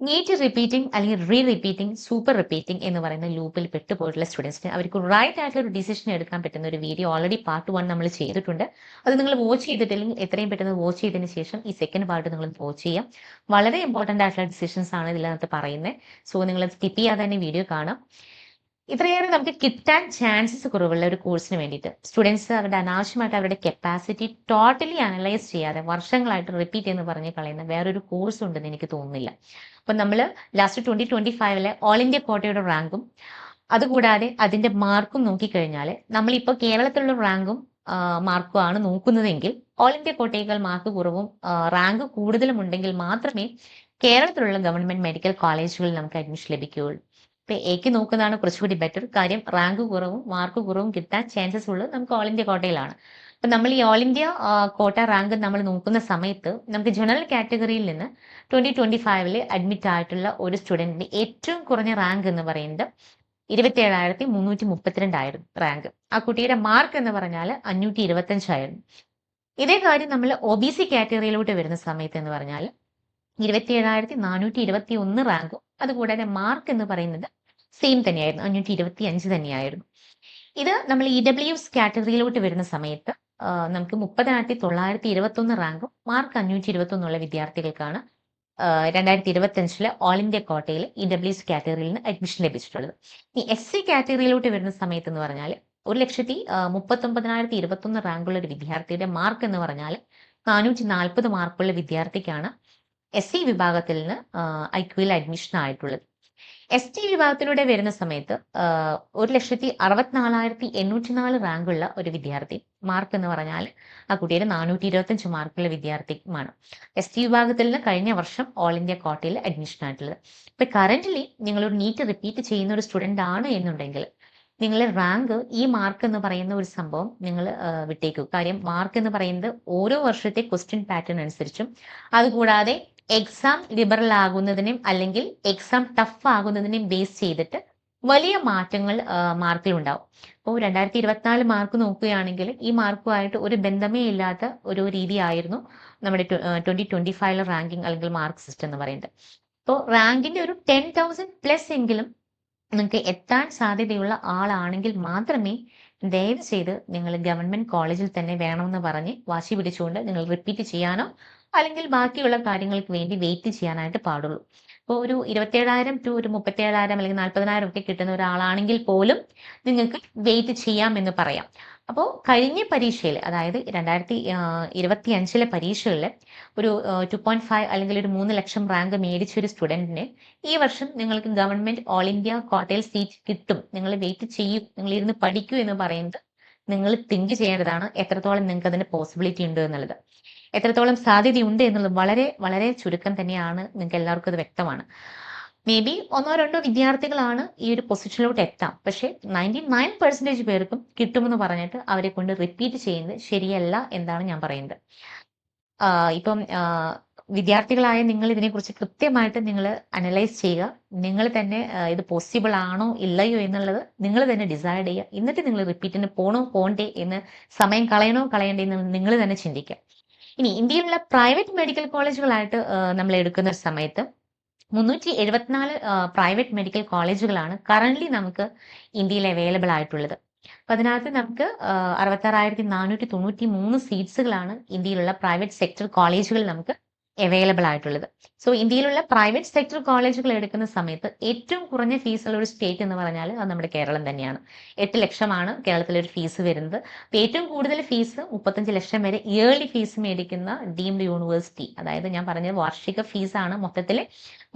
NEET repeating അല്ലെങ്കിൽ re repeating super repeating എന്ന് പറയുന്ന ലൂപ്പിൽ പെട്ടുപോയിട്ടുള്ള സ്റ്റുഡൻസിന് അവർക്ക് റൈറ്റ് ആയിട്ടുള്ള ഒരു ഡിസിഷൻ എടുക്കാൻ പറ്റുന്ന ഒരു വീഡിയോ ഓൾറെഡി പാർട്ട് വൺ നമ്മൾ ചെയ്തിട്ടുണ്ട്. അത് നിങ്ങൾ വാച്ച് ചെയ്തിട്ടില്ലെങ്കിൽ എത്രയും പെട്ടെന്ന് വാച്ച് ചെയ്തതിന് ശേഷം ഈ സെക്കൻഡ് പാർട്ട് നിങ്ങൾ വാച്ച് ചെയ്യാം. വളരെ ഇമ്പോർട്ടന്റ് ആയിട്ടുള്ള ഡിസിഷൻസ് ആണ് ഇതിനകത്ത് പറയുന്നത്. സോ നിങ്ങൾ സ്കിപ്പ് ചെയ്യാതെ തന്നെ വീഡിയോ കാണാം. ഇത്രയേറെ നമുക്ക് കിട്ടാൻ ചാൻസസ് കുറവുള്ള ഒരു കോഴ്സിന് വേണ്ടിയിട്ട് സ്റ്റുഡൻസ് അവരുടെ അനാവശ്യമായിട്ട് അവരുടെ കപ്പാസിറ്റി ടോട്ടലി അനലൈസ് ചെയ്യാതെ വർഷങ്ങളായിട്ട് റിപ്പീറ്റ് എന്ന് പറഞ്ഞ് കളയുന്ന വേറൊരു കോഴ്സ് ഉണ്ടെന്ന് എനിക്ക് തോന്നുന്നില്ല. അപ്പം നമ്മൾ ലാസ്റ്റ് ട്വന്റി ട്വന്റി ഫൈവിലെ ഓൾ ഇന്ത്യ കോട്ടയുടെ റാങ്കും അതുകൂടാതെ അതിന്റെ മാർക്കും നോക്കിക്കഴിഞ്ഞാൽ നമ്മളിപ്പോൾ കേരളത്തിലുള്ള റാങ്കും മാർക്കും ആണ് നോക്കുന്നതെങ്കിൽ ഓൾ ഇന്ത്യ കോട്ടയേക്കാൾ മാർക്ക് കുറവും റാങ്ക് കൂടുതലും ഉണ്ടെങ്കിൽ മാത്രമേ കേരളത്തിലുള്ള ഗവൺമെന്റ് മെഡിക്കൽ കോളേജുകളിൽ നമുക്ക് അഡ്മിഷൻ ലഭിക്കുകയുള്ളൂ. ഇപ്പൊ എക്ക് നോക്കുന്നതാണ് കുറച്ചുകൂടി ബെറ്റർ കാര്യം റാങ്ക് കുറവും മാർക്ക് കുറവും കിട്ടാൻ ചാൻസസ് ഉള്ളത് നമുക്ക് ഓൾ ഇന്ത്യ കോട്ടയിലാണ്. അപ്പൊ നമ്മൾ ഈ ഓൾ ഇന്ത്യ കോട്ട റാങ്ക് നമ്മൾ നോക്കുന്ന സമയത്ത് നമുക്ക് ജനറൽ കാറ്റഗറിയിൽ നിന്ന് ട്വന്റി ട്വന്റി ഫൈവിൽ അഡ്മിറ്റ് ആയിട്ടുള്ള ഒരു സ്റ്റുഡന്റിന്റെ ഏറ്റവും കുറഞ്ഞ റാങ്ക് എന്ന് പറയുന്നത് ഇരുപത്തി ഏഴായിരത്തി മുന്നൂറ്റി മുപ്പത്തിരണ്ടായിരുന്നു റാങ്ക് ആ കുട്ടിയുടെ മാർക്ക് എന്ന് പറഞ്ഞാൽ അഞ്ഞൂറ്റി ഇരുപത്തഞ്ചായിരുന്നു ഇതേ കാര്യം നമ്മൾ ഒ ബി സി കാറ്റഗറിയിലോട്ട് വരുന്ന സമയത്ത് എന്ന് പറഞ്ഞാൽ ഇരുപത്തി ഏഴായിരത്തി നാനൂറ്റി ഇരുപത്തി ഒന്ന് റാങ്കും അതുകൂടാതെ മാർക്ക് എന്ന് പറയുന്നത് സെയിം തന്നെയായിരുന്നു. അഞ്ഞൂറ്റി ഇരുപത്തി അഞ്ച് തന്നെയായിരുന്നു. ഇത് നമ്മൾ ഇ ഡബ്ല്യു എസ് കാറ്റഗറിയിലോട്ട് വരുന്ന സമയത്ത് നമുക്ക് മുപ്പതിനായിരത്തി തൊള്ളായിരത്തി ഇരുപത്തി ഒന്ന് റാങ്കും മാർക്ക് അഞ്ഞൂറ്റി ഇരുപത്തി ഒന്നുള്ള വിദ്യാർത്ഥികൾക്കാണ് രണ്ടായിരത്തി ഇരുപത്തി അഞ്ചിലെ ഓൾ ഇന്ത്യ കോട്ടയിൽ ഇ ഡബ്ല്യു എസ് കാറ്റഗറിയിൽ നിന്ന് അഡ്മിഷൻ ലഭിച്ചിട്ടുള്ളത്. ഈ എസ് സി കാറ്റഗറിയിലോട്ട് വരുന്ന സമയത്ത് എന്ന് പറഞ്ഞാൽ ഒരു ലക്ഷത്തി മുപ്പത്തൊമ്പതിനായിരത്തി ഇരുപത്തൊന്ന് റാങ്കുള്ള ഒരു വിദ്യാർത്ഥിയുടെ മാർക്ക് എന്ന് പറഞ്ഞാൽ നാനൂറ്റി നാൽപ്പത് മാർക്കുള്ള വിദ്യാർത്ഥിക്കാണ് എസ് സി വിഭാഗത്തിൽ നിന്ന് ഐ ക്യുയിൽ അഡ്മിഷൻ ആയിട്ടുള്ളത്. എസ് ടി വിഭാഗത്തിലൂടെ വരുന്ന സമയത്ത് ഒരു ലക്ഷത്തി അറുപത്തിനാലായിരത്തി എണ്ണൂറ്റി നാല് റാങ്കുള്ള ഒരു വിദ്യാർത്ഥി മാർക്ക് എന്ന് പറഞ്ഞാൽ ആ കുട്ടിയുടെ നാനൂറ്റി ഇരുപത്തഞ്ച് മാർക്കുള്ള വിദ്യാർത്ഥിയുമാണ് എസ് ടി വിഭാഗത്തിൽ നിന്ന് കഴിഞ്ഞ വർഷം ഓൾ ഇന്ത്യ കോട്ടയിൽ അഡ്മിഷൻ ആയിട്ടുള്ളത്. ഇപ്പൊ കറന്റ്ലി നിങ്ങളൊരു നീറ്റ് റിപ്പീറ്റ് ചെയ്യുന്ന ഒരു സ്റ്റുഡന്റ് ആണ് എന്നുണ്ടെങ്കിൽ നിങ്ങളെ റാങ്ക് ഈ മാർക്ക് എന്ന് പറയുന്ന ഒരു സംഭവം നിങ്ങൾ വിട്ടേക്കൂ. കാര്യം മാർക്ക് എന്ന് പറയുന്നത് ഓരോ വർഷത്തെ ക്വസ്റ്റ്യൻ പാറ്റേൺ അനുസരിച്ചും അതുകൂടാതെ എക്സാം ലിബറൽ ആകുന്നതിനും അല്ലെങ്കിൽ എക്സാം ടഫ് ആകുന്നതിനെയും ബേസ് ചെയ്തിട്ട് വലിയ മാറ്റങ്ങൾ മാർക്കിൽ ഉണ്ടാവും അപ്പോൾ രണ്ടായിരത്തി ഇരുപത്തിനാല് മാർക്ക് നോക്കുകയാണെങ്കിൽ ഈ മാർക്കുമായിട്ട് ഒരു ബന്ധമേ ഇല്ലാത്ത ഒരു രീതിയായിരുന്നു നമ്മുടെ ട്വന്റി ട്വന്റി ഫൈവ് റാങ്കിങ് അല്ലെങ്കിൽ മാർക്ക് സിസ്റ്റം എന്ന് പറയുന്നത്. അപ്പോൾ റാങ്കിന്റെ ഒരു ടെൻ തൗസൻഡ് പ്ലസ് എങ്കിലും നിങ്ങൾക്ക് എത്താൻ സാധ്യതയുള്ള ആളാണെങ്കിൽ മാത്രമേ ദയവ് ചെയ്ത് നിങ്ങൾ ഗവൺമെന്റ് കോളേജിൽ തന്നെ വേണമെന്ന് പറഞ്ഞ് വാശി പിടിച്ചുകൊണ്ട് നിങ്ങൾ റിപ്പീറ്റ് ചെയ്യാനോ അല്ലെങ്കിൽ ബാക്കിയുള്ള കാര്യങ്ങൾക്ക് വേണ്ടി വെയിറ്റ് ചെയ്യാനായിട്ട് പാടുള്ളൂ. ഇപ്പോൾ ഒരു ഇരുപത്തേഴായിരം ടു ഒരു മുപ്പത്തേഴായിരം അല്ലെങ്കിൽ നാൽപ്പതിനായിരം ഒക്കെ കിട്ടുന്ന ഒരാളാണെങ്കിൽ പോലും നിങ്ങൾക്ക് വെയിറ്റ് ചെയ്യാം എന്ന് പറയാം. അപ്പോൾ കഴിഞ്ഞ പരീക്ഷയിൽ അതായത് രണ്ടായിരത്തി ഇരുപത്തി അഞ്ചിലെ പരീക്ഷകളിൽ ഒരു ടു പോയിന്റ് ഫൈവ് അല്ലെങ്കിൽ ഒരു മൂന്ന് ലക്ഷം റാങ്ക് മേടിച്ച ഒരു സ്റ്റുഡന്റിന് ഈ വർഷം നിങ്ങൾക്ക് ഗവൺമെന്റ് ഓൾ ഇന്ത്യ കോട്ടയിൽ സീറ്റ് കിട്ടും. നിങ്ങൾ വെയിറ്റ് ചെയ്യും നിങ്ങൾ ഇരുന്ന് പഠിക്കൂ എന്ന് പറയുന്നത് നിങ്ങൾ തിങ്ക് ചെയ്യേണ്ടതാണ്. എത്രത്തോളം നിങ്ങൾക്ക് അതിന് പോസിബിലിറ്റി ഉണ്ട് എന്നുള്ളത്. എത്രത്തോളം സാധ്യതയുണ്ട് എന്നുള്ളത് വളരെ വളരെ ചുരുക്കം തന്നെയാണ് നിങ്ങൾക്ക് എല്ലാവർക്കും അത് വ്യക്തമാണ്. മേ ബി ഒന്നോ രണ്ടോ വിദ്യാർത്ഥികളാണ് ഈ ഒരു പൊസിഷനിലോട്ട് എത്താം. പക്ഷേ നയന്റി നയൻ പെർസെന്റേജ് പേർക്കും കിട്ടുമെന്ന് പറഞ്ഞിട്ട് അവരെ കൊണ്ട് റിപ്പീറ്റ് ചെയ്യുന്നത് ശരിയല്ല എന്നാണ് ഞാൻ പറയുന്നത്. ഇപ്പം വിദ്യാർത്ഥികളായ നിങ്ങൾ ഇതിനെക്കുറിച്ച് കൃത്യമായിട്ട് നിങ്ങൾ അനലൈസ് ചെയ്യുക. നിങ്ങൾ തന്നെ ഇത് പോസിബിൾ ആണോ ഇല്ലയോ എന്നുള്ളത് നിങ്ങൾ തന്നെ ഡിസൈഡ് ചെയ്യുക. എന്നിട്ട് നിങ്ങൾ റിപ്പീറ്റിന് പോണോ പോണ്ടേ എന്ന് സമയം കളയണോ കളയണ്ടേ എന്ന് നിങ്ങൾ തന്നെ ചിന്തിക്കുക. ഇനി ഇന്ത്യയിലുള്ള പ്രൈവറ്റ് മെഡിക്കൽ കോളേജുകളായിട്ട് നമ്മൾ എടുക്കുന്ന സമയത്ത് മുന്നൂറ്റി എഴുപത്തിനാല് പ്രൈവറ്റ് മെഡിക്കൽ കോളേജുകളാണ് കറന്റ് നമുക്ക് ഇന്ത്യയിൽ അവൈലബിൾ ആയിട്ടുള്ളത്. അപ്പൊ അതിനകത്ത് നമുക്ക് അറുപത്താറായിരത്തി നാനൂറ്റി തൊണ്ണൂറ്റി മൂന്ന് സീറ്റ്സുകളാണ് ഇന്ത്യയിലുള്ള പ്രൈവറ്റ് സെക്ടർ കോളേജുകൾ നമുക്ക് അവൈലബിൾ ആയിട്ടുള്ളത്. സോ ഇന്ത്യയിലുള്ള പ്രൈവറ്റ് സെക്ടർ കോളേജുകൾ എടുക്കുന്ന സമയത്ത് ഏറ്റവും കുറഞ്ഞ ഫീസുള്ള ഒരു സ്റ്റേറ്റ് എന്ന് പറഞ്ഞാൽ അത് നമ്മുടെ കേരളം തന്നെയാണ്. എട്ട് ലക്ഷമാണ് കേരളത്തിലെ ഒരു ഫീസ് വരുന്നത്. അപ്പോൾ ഏറ്റവും കൂടുതൽ ഫീസ് മുപ്പത്തഞ്ച് ലക്ഷം വരെ ഇയർലി ഫീസ് മേടിക്കുന്ന ഡീംഡ് യൂണിവേഴ്സിറ്റി അതായത് ഞാൻ പറഞ്ഞത് വാർഷിക ഫീസാണ് മൊത്തത്തിൽ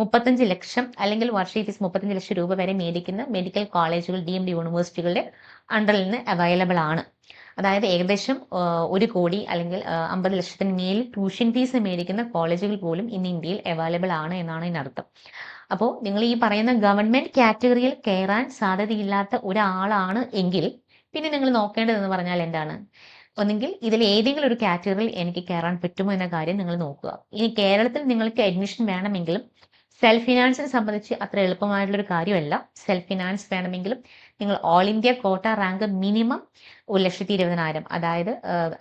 മുപ്പത്തഞ്ച് ലക്ഷം അല്ലെങ്കിൽ വാർഷിക ഫീസ് മുപ്പത്തഞ്ച് ലക്ഷം രൂപ വരെ മേടിക്കുന്ന മെഡിക്കൽ കോളേജുകൾ ഡീംഡ് യൂണിവേഴ്സിറ്റികളുടെ അണ്ടറിൽ നിന്ന് അവൈലബിൾ ആണ്. അതായത് ഏകദേശം ഒരു കോടി അല്ലെങ്കിൽ അമ്പത് ലക്ഷത്തിന് മേൽ ട്യൂഷൻ ഫീസ് മേടിക്കുന്ന കോളേജുകൾ പോലും ഇന്ന് ഇന്ത്യയിൽ അവൈലബിൾ ആണ് എന്നാണ് ഇതിനർത്ഥം അപ്പോൾ നിങ്ങൾ ഈ പറയുന്ന ഗവൺമെന്റ് കാറ്റഗറിയിൽ കയറാൻ സാധ്യതയില്ലാത്ത ഒരാളാണ് എങ്കിൽ പിന്നെ നിങ്ങൾ നോക്കേണ്ടതെന്ന് പറഞ്ഞാൽ എന്താണ്? ഒന്നെങ്കിൽ ഇതിൽ ഏതെങ്കിലും ഒരു കാറ്റഗറിയിൽ എനിക്ക് കയറാൻ പറ്റുമോ എന്ന കാര്യം നിങ്ങൾ നോക്കുക. ഇനി കേരളത്തിൽ നിങ്ങൾക്ക് അഡ്മിഷൻ വേണമെങ്കിലും സെൽഫ് ഫിനാൻസിനെ സംബന്ധിച്ച് അത്ര എളുപ്പമായിട്ടുള്ള ഒരു കാര്യമല്ല. സെൽഫ് ഫിനാൻസ് വേണമെങ്കിലും നിങ്ങൾ all India quota rank minimum ഒരു ലക്ഷത്തി ഇരുപതിനായിരം. അതായത്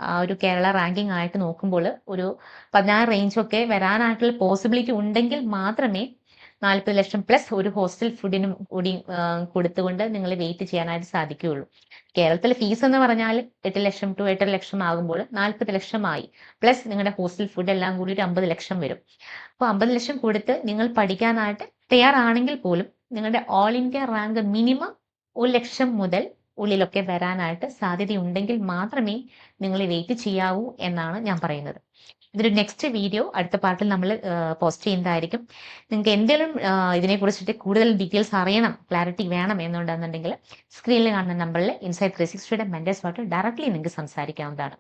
ആ ഒരു കേരള റാങ്കിംഗ് ആയിട്ട് നോക്കുമ്പോൾ ഒരു പതിനാറ് റേഞ്ചൊക്കെ വരാനായിട്ടുള്ള പോസിബിലിറ്റി ഉണ്ടെങ്കിൽ മാത്രമേ നാൽപ്പത് ലക്ഷം പ്ലസ് ഒരു ഹോസ്റ്റൽ ഫുഡിനും കൂടി കൊടുത്തുകൊണ്ട് നിങ്ങൾ വെയിറ്റ് ചെയ്യാനായിട്ട് സാധിക്കുകയുള്ളൂ. കേരളത്തിലെ ഫീസ് എന്ന് പറഞ്ഞാൽ എട്ട് ലക്ഷം ടു എട്ടര ലക്ഷം ആകുമ്പോൾ നാൽപ്പത് ലക്ഷമായി. പ്ലസ് നിങ്ങളുടെ ഹോസ്റ്റൽ ഫുഡ് എല്ലാം കൂടി ഒരു അമ്പത് ലക്ഷം വരും. അപ്പോൾ അമ്പത് ലക്ഷം കൊടുത്ത് നിങ്ങൾ പഠിക്കാനായിട്ട് തയ്യാറാണെങ്കിൽ പോലും നിങ്ങളുടെ ഓൾ ഇന്ത്യ റാങ്ക് മിനിമം ഒരു ലക്ഷം മുതൽ ഉള്ളിലൊക്കെ വരാനായിട്ട് സാധ്യതയുണ്ടെങ്കിൽ മാത്രമേ നിങ്ങൾ വെയിറ്റ് ചെയ്യാവൂ എന്നാണ് ഞാൻ പറയുന്നത്. ഇതിന്റെ നെക്സ്റ്റ് വീഡിയോ അടുത്ത പാർട്ടിൽ നമ്മൾ പോസ്റ്റ് ചെയ്യുന്നതായിരിക്കും. നിങ്ങൾക്ക് എന്തെങ്കിലും ഇതിനെക്കുറിച്ചിട്ട് കൂടുതൽ ഡീറ്റെയിൽസ് അറിയണം ക്ലാരിറ്റി വേണം എന്നുണ്ടെന്നുണ്ടെങ്കിൽ സ്ക്രീനിൽ കാണുന്ന നമ്പറിൽ ഇൻസൈഡ് ത്രീ സിക്സ്റ്റിയുടെ മെന്റേഴ്സുമായിട്ട് ഡയറക്റ്റ്ലി നിങ്ങൾക്ക് സംസാരിക്കാവുന്നതാണ്.